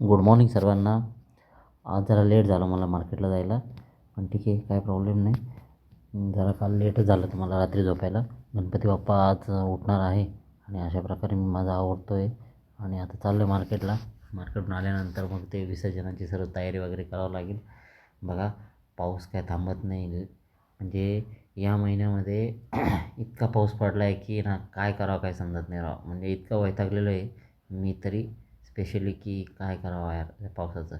Good morning सर्वांना. आज जरा लेट झालं मला मार्केटला जायला पण ठीक आहे काय प्रॉब्लेम नाही. जरा काल लेटच झालं तर मला रात्री झोपायला. गणपती बाप्पा आज उठणार आहे आणि अशा प्रकारे मी माझा आवडतो आहे आणि आता चाललो आहे मार्केटला. मार्केटून आल्यानंतर मग ते विसर्जनाची सर्व तयारी वगैरे करावं लागेल. बघा पाऊस काय थांबत नाही. म्हणजे या महिन्यामध्ये इतका पाऊस पडला आहे की ना काय करावं काय समजत नाही राव. म्हणजे इतकं वैतागलेलो आहे मी तरी स्पेशली की काय करावं यार पावसाचं?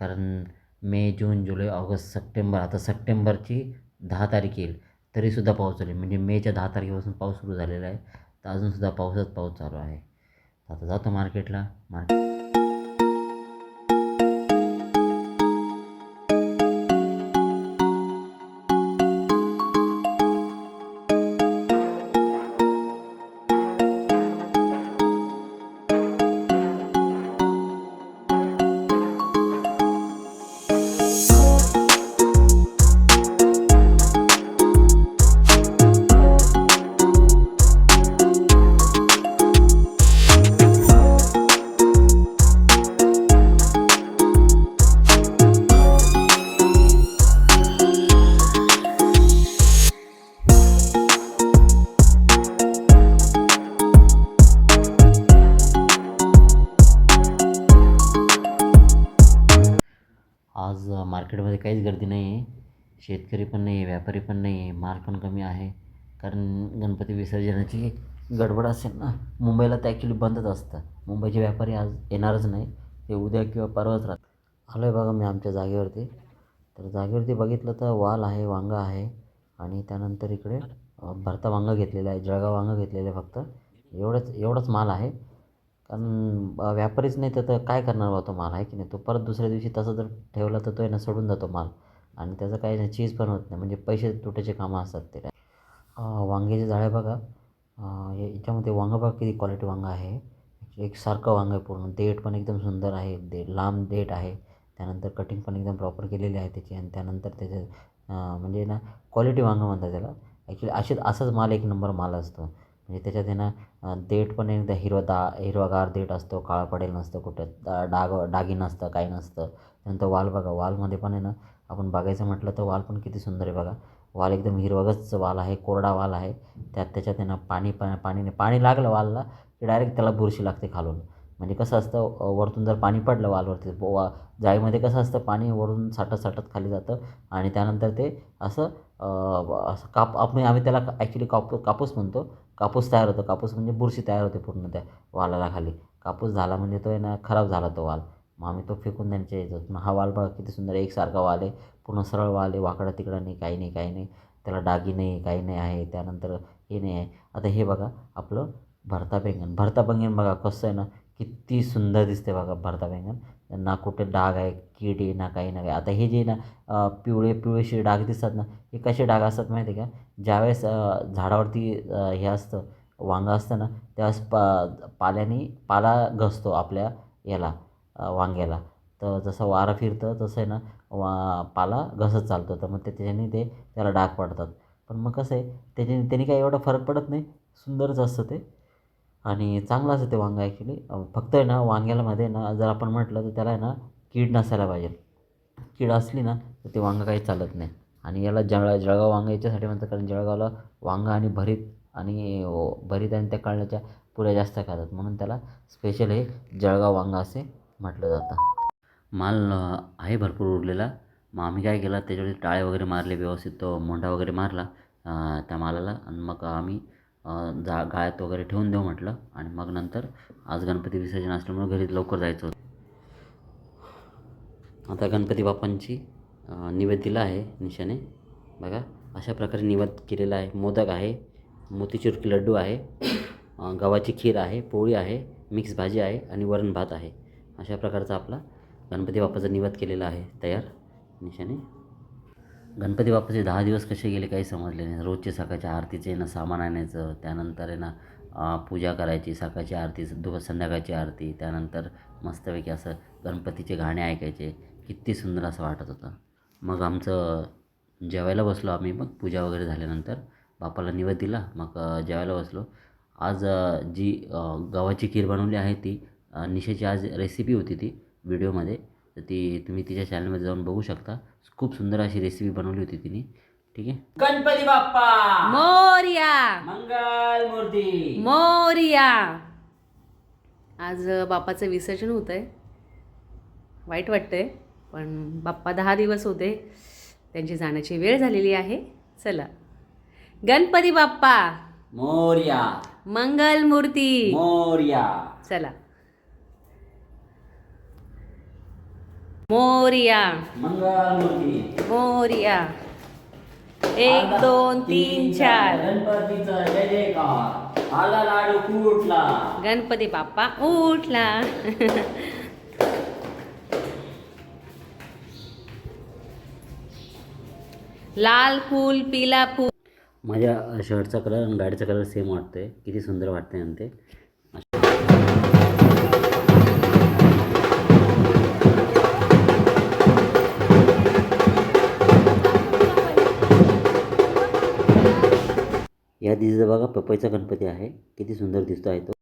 कारण मे जून जुलै ऑगस्ट सप्टेंबर आता सप्टेंबरची दहा तारीख येईल तरीसुद्धा पाऊस चालू आहे. म्हणजे मेच्या दहा तारखेपासून पाऊस सुरू झालेला आहे तर अजूनसुद्धा पावसात पाऊस चालू आहे. आता जातो मार्केटला. मार्केट शेतकरी पण नाही आहे व्यापारी पण नाही आहे माल पण कमी आहे. कारण गणपती विसर्जनाची गडबड असेल ना मुंबईला तर ॲक्च्युली बंदच असतं. मुंबईचे व्यापारी आज येणारच नाही ते उद्या किंवा परवाच राहत आलो आहे बघा मी आमच्या जागेवरती. तर जागेवरती बघितलं तर वाल आहे वांगा आहे आणि त्यानंतर इकडे भरता वांगा घेतलेला आहे जळगाव वांगा घेतलेलं आहे फक्त. एवढंच एवढंच माल आहे. कारण व्यापारीच नाही तर तर काय करणार बा तो माल आहे की नाही? तो परत दुसऱ्या दिवशी तसा जर ठेवला तर तो आहे ना सोडून जातो माल. आणि त्याचं काही चीज पण होत नाही. म्हणजे पैसे तुटायचे कामं असतात ते काय. अ, वांग्याचे जाळे बघा. या- याच्यामध्ये वांगं बघा किती क्वालिटी वांगा आहे. एक सारखं वांगं आहे पूर्ण. देठ पण एकदम सुंदर आहे. दे लांब देठ आहे. त्यानंतर कटिंग पण एकदम प्रॉपर केलेली आहे त्याची. आणि त्यानंतर त्याचे म्हणजे ना क्वालिटी वांगं म्हणतात त्याला. ॲक्च्युली असेच असाच माल एक नंबर माल असतो. म्हणजे त्याच्यात आहे ना देठ पण एकदा हिरवा दा हिरवागार देठ असतो. काळा पडेल नसतं कुठं. दा डाग डागी नसतं काही नसतं. त्यानंतर वाल बघा. वालमध्ये पण आहे ना आपण बघायचं म्हटलं तर वाल पण किती सुंदर आहे बघा. वाल एकदम हिरवगच वाल आहे कोरडा वाल आहे. त्यात त्याच्यात आहे ना पाणी पा पाणी पाणी लागलं वालला की डायरेक्ट त्याला बुरशी लागते खालून. म्हणजे कसं असतं वरतून जर पाणी पडलं वालवरती वा जाळीमध्ये कसं असतं पाणी वरून साठत साठत खाली जातं आणि त्यानंतर ते असं असं काप आपण आम्ही त्याला ॲक्च्युली कापू कापूस म्हणतो. कापूस तयार होतो. कापूस म्हणजे बुरशी तयार होते पूर्ण त्या वालाला खाली. कापूस झाला म्हणजे तो आहे ना खराब झाला तो वाल. मग आम्ही तो फेकून त्यांच्या येतो मग हा वाल बघा किती सुंदर आहे एकसारखा वाल आहे. पूर्ण सरळ वाल आहे. वाकडा तिकडा नाही काही नाही काही नाही. त्याला डागी नाही काही नाही आहे. त्यानंतर हे नाही आहे. आता हे बघा आपलं भरता बैंगन भरता बैंगन बघा कसं आहे ना किती सुंदर दिसते बघा भरता बैंगन ना कुठे डाग आहे कीड आहे ना काही ना काही. आता हे जे ना पिवळे पिवळेसे डाग दिसतात ना हे कसे डाग असतात माहिती आहे का? ज्यावेळेस झाडावरती हे असतं वांगं असतं ना त्यावेळेस पा पाल्याने पाला घसतो आपल्या याला. वांग्याला. तर जसं वारं फिरतं तसं आहे ना वा पाला घसत चालतो. तर मग ते त्याच्याने ते त्याला डाग पडतात. पण मग कसं आहे त्याच्याने त्याने काही एवढा फरक पडत नाही. सुंदरच असतं ते. आणि चांगलं असतं ते वांगं ॲक्च्युली फक्त आहे ना वांग्यालामध्ये ना जर आपण म्हटलं तर त्याला आहे ना कीड नसायला पाहिजे. कीड असली ना तर ते वांगं काही चालत नाही. आणि याला जळ जळगाव वांगं याच्यासाठी म्हणतात कारण जळगावला वांगं आणि भरीत आणि भरीत आणि त्या कळण्याच्या पुऱ्या जास्त खातात. म्हणून त्याला स्पेशल हे जळगाव वांगं असे म्हटलं जातं. माल आहे भरपूर उरलेला. मग आम्ही काय केलं त्याच्यावरती टाळे वगैरे मारले व्यवस्थित तो मोंढा वगैरे मारला त्या मालाला. आणि मग आम्ही जा गाळ्यात वगैरे ठेवून देऊ म्हटलं. आणि मग नंतर आज गणपती विसर्जन असल्यामुळे घरी लवकर जायचं होतं. आता गणपती बाप्पांची निवेद दिला आहे निशाने बघा अशा प्रकारे निवेद केलेला आहे. मोदक आहे मोतीचुरकी लड्डू आहे गव्हाची खीर आहे पोळी आहे मिक्स भाजी आहे आणि वरण भात आहे. अशा प्रकारचा आपला गणपती बाप्पाचा निवाद केलेला आहे तयार निशाने. गणपती बाप्पाचे दहा दिवस कसे गेले काही समजले नाही. रोजचे सकाळच्या आरतीचे ना सामान आणायचं त्यानंतर आहे ना पूजा करायची सकाळची आरती दुपार संध्याकाळची आरती त्यानंतर मस्तपैकी असं गणपतीचे गाणे ऐकायचे. किती सुंदर असं वाटत होतं. मग आमचं जेवायला बसलो आम्ही मग पूजा वगैरे झाल्यानंतर बाप्पाला निवेद दिला. मग जेवायला बसलो. आज जी गव्हाची खीर बनवली आहे ती निशेची आज रेसिपी होती ती व्हिडिओमध्ये. तर ती तुम्ही तिच्या चॅनलमध्ये जाऊन बघू शकता. खूप सुंदर अशी रेसिपी बनवली होती तिने. ठीक आहे? गणपती बाप्पा! मोर्या! मंगल मूर्ती! मोर्या! आज बाप्पाचं विसर्जन होतं आहे वाईट वाटतंय पण बाप्पा दहा दिवस होते. त्यांची जाण्याची वेळ झालेली आहे. चला. गणपती बाप्पा! मोर्या! मंगल मूर्ती! मोर्या! चला. मोर्या। मंगल मूर्ती मोर्या। एक दोन तीन चार। गणपतीचा जय जयकार। आला लाडू फुटला गणपती बाप्पा उठला. लाल फूल पिला फूल। माझ्या शर्टचा कलर आणि गाडीचा कलर सेम वाटतोय. किती सुंदर वाटतंय आणि ते. या दिशेचा बघा पपईचा गणपती आहे. किती सुंदर दिसतो आहे तो.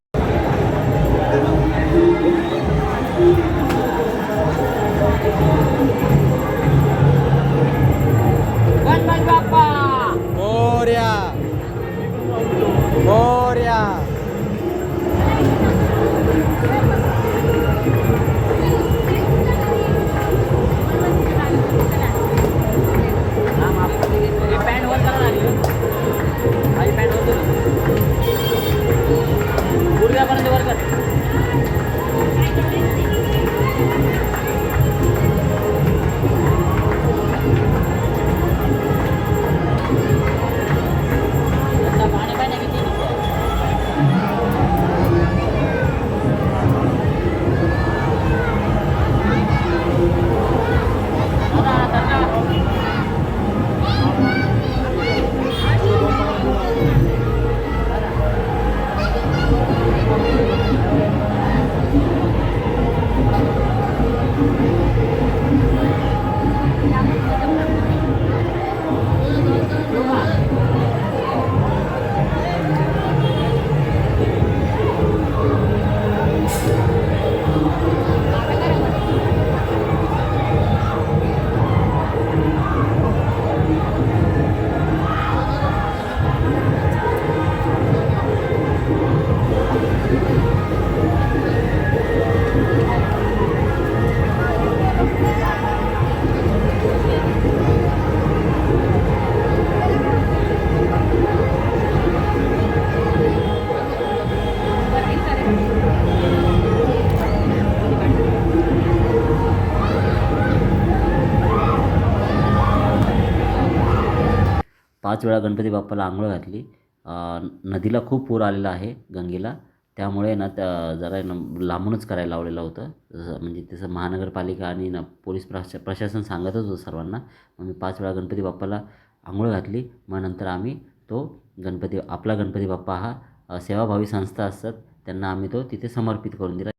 पाच वेळा गणपती बाप्पाला आंघोळ घातली. नदीला खूप पूर आलेला आहे गंगेला. त्यामुळे ना त्या जरा ना लांबूनच करायला लावलेलं होतं. जसं म्हणजे तसं महानगरपालिका आणि ना पोलीस प्रशा प्रशासन सांगतच होतं सर्वांना. मग मी पाच वेळा गणपती बाप्पाला आंघोळ घातली. मग नंतर आम्ही तो गणपती आपला गणपती बाप्पा हा सेवाभावी संस्था असतात. त्यांना आम्ही तो तिथे समर्पित करून दिला.